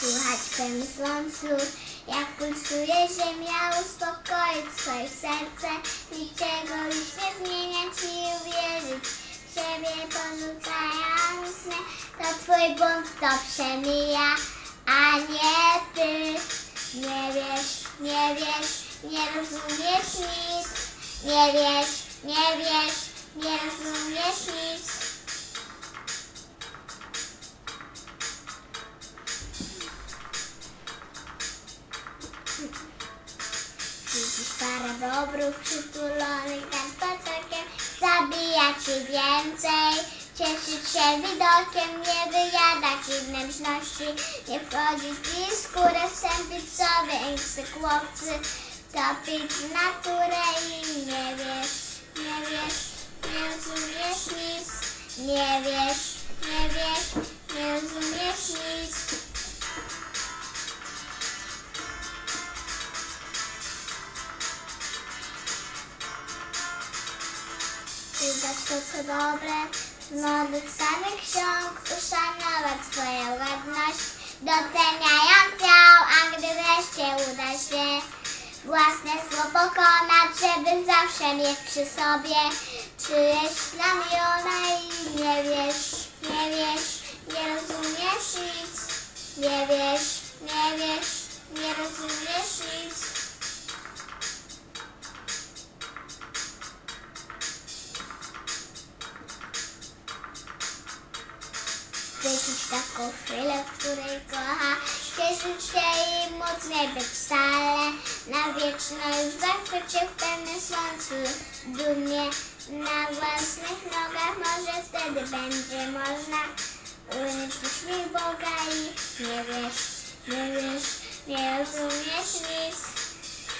Słuchać pędząc jak pulsuje ziemia, uspokoić swoje serce, niczego już nie zmieniać i uwierzyć w siebie, porzucając mnie. To twój bunt to przemija, a nie ty. Nie wiesz, nie wiesz, nie rozumiesz nic. Nie wiesz, nie wiesz, nie rozumiesz nic. Widzisz parę bobrów przytulonych nad potokiem Zabija ci więcej Cieszyć się widokiem Nie wyjadać wnętrzności Nie wchodzić i skórę Wstępić sobie insy chłopcy. Topić naturę i nie wiesz Nie wiesz, nie rozumiesz nic. Nie wiesz, nie wiesz, nie rozumiesz nic. Czytać to co dobre z nowych starych ksiąg, uszanować swoją godność, doceniając ją, a gdy wreszcie uda się własne zło pokonać, żeby zawsze mieć przy sobie czyjeś znamiona i nie wiesz, nie wiesz, nie rozumiesz taką chwilę, w której kocha Cieszyć się i móc nie być wcale Na wieczność zachwycie w pełnym słońcu Dumnie na własnych nogach. Może wtedy będzie można Ująć uśmiech Boga i nie wiesz, nie wiesz, nie rozumiesz nic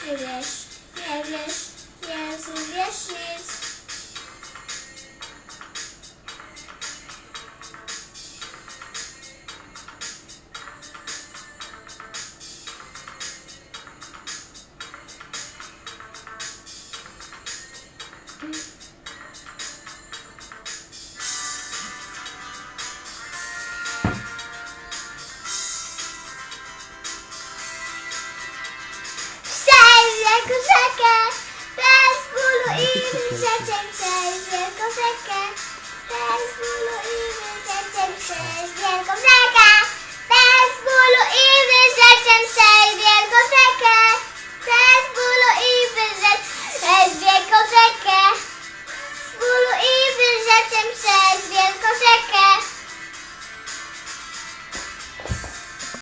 Nie wiesz, rzekę, bez bólu i wyrzeczeń przez wielką rzekę, bez bólu i wyrzeczeń przez wielką rzekę.